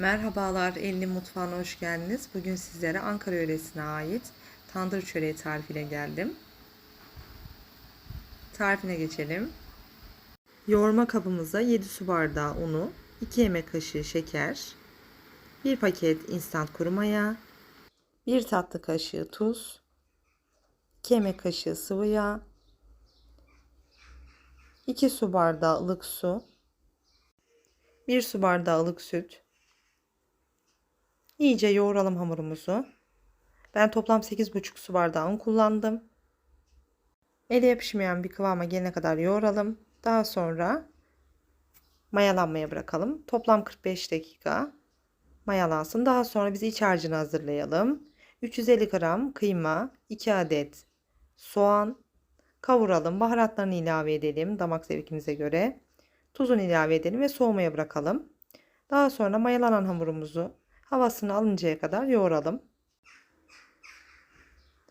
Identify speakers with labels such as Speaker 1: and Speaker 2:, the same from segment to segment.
Speaker 1: Merhabalar, Elli Mutfağı'na hoş geldiniz. Bugün sizlere Ankara yöresine ait tandır çöreği tarifiyle geldim. Tarifine geçelim. Yoğurma kabımıza 7 su bardağı unu, 2 yemek kaşığı şeker, 1 paket instant kuru maya, 1 tatlı kaşığı tuz, 2 yemek kaşığı sıvı yağ, 2 su bardağı ılık su, 1 su bardağı ılık süt, İyice yoğuralım hamurumuzu. Ben toplam 8,5 su bardağı un kullandım. Ele yapışmayan bir kıvama gelene kadar yoğuralım. Daha sonra mayalanmaya bırakalım. Toplam 45 dakika mayalansın. Daha sonra biz iç harcını hazırlayalım. 350 gram kıyma, 2 adet soğan kavuralım. Baharatlarını ilave edelim damak zevkimize göre. Tuzunu ilave edelim ve soğumaya bırakalım. Daha sonra mayalanan hamurumuzu havasını alıncaya kadar yoğuralım.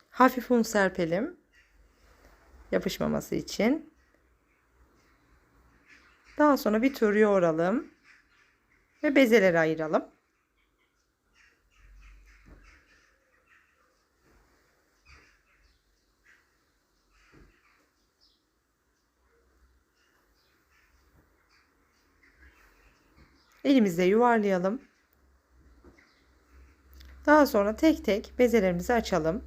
Speaker 1: Hafif un serpelim. Yapışmaması için. Daha sonra bir tur yoğuralım. Ve bezeleri ayıralım. Elimizde yuvarlayalım. Daha sonra tek tek bezelerimizi açalım.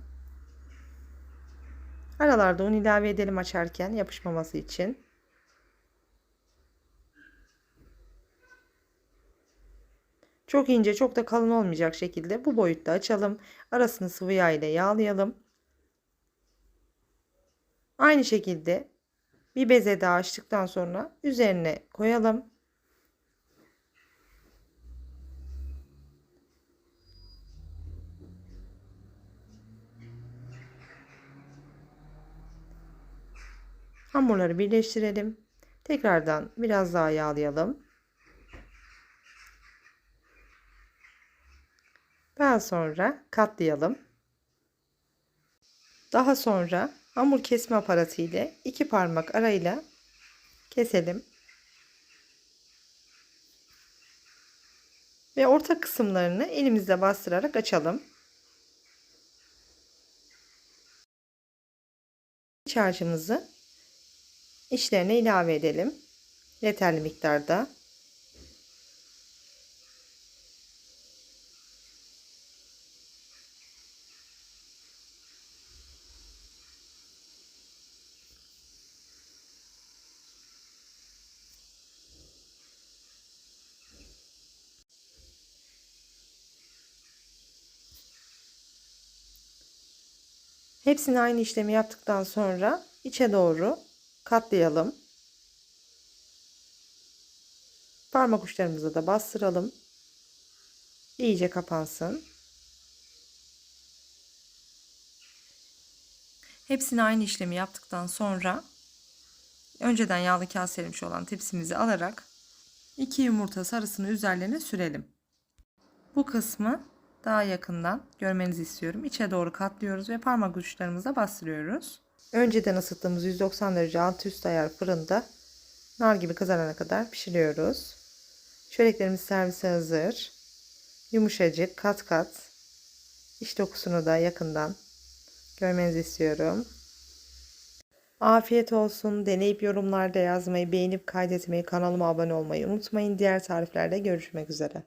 Speaker 1: Aralarda un ilave edelim açarken yapışmaması için. Çok ince çok da kalın olmayacak şekilde bu boyutta açalım. Arasını sıvı yağ ile yağlayalım. Aynı şekilde bir beze daha açtıktan sonra üzerine koyalım. Hamurları birleştirelim. Tekrardan biraz daha yağlayalım. Daha sonra katlayalım. Daha sonra hamur kesme aparatı ile iki parmak arayla keselim. Ve orta kısımlarını elimizle bastırarak açalım. İç harcımızı içlerine ilave edelim. Yeterli miktarda. Hepsini aynı işlemi yaptıktan sonra içe doğru katlayalım. Parmak uçlarımıza da bastıralım. İyice kapansın. Hepsini aynı işlemi yaptıktan sonra önceden yağlı kağıt serilmiş olan tepsimizi alarak iki yumurta sarısını üzerlerine sürelim. Bu kısmı daha yakından görmenizi istiyorum. İçe doğru katlıyoruz ve parmak uçlarımızla bastırıyoruz. Önceden ısıttığımız 190 derece alt üst ayar fırında nar gibi kızarana kadar pişiriyoruz. Çöreklerimiz servise hazır. Yumuşacık kat kat. İç dokusunu da yakından görmenizi istiyorum. Afiyet olsun. Deneyip yorumlarda yazmayı, beğenip kaydetmeyi, kanalıma abone olmayı unutmayın. Diğer tariflerde görüşmek üzere.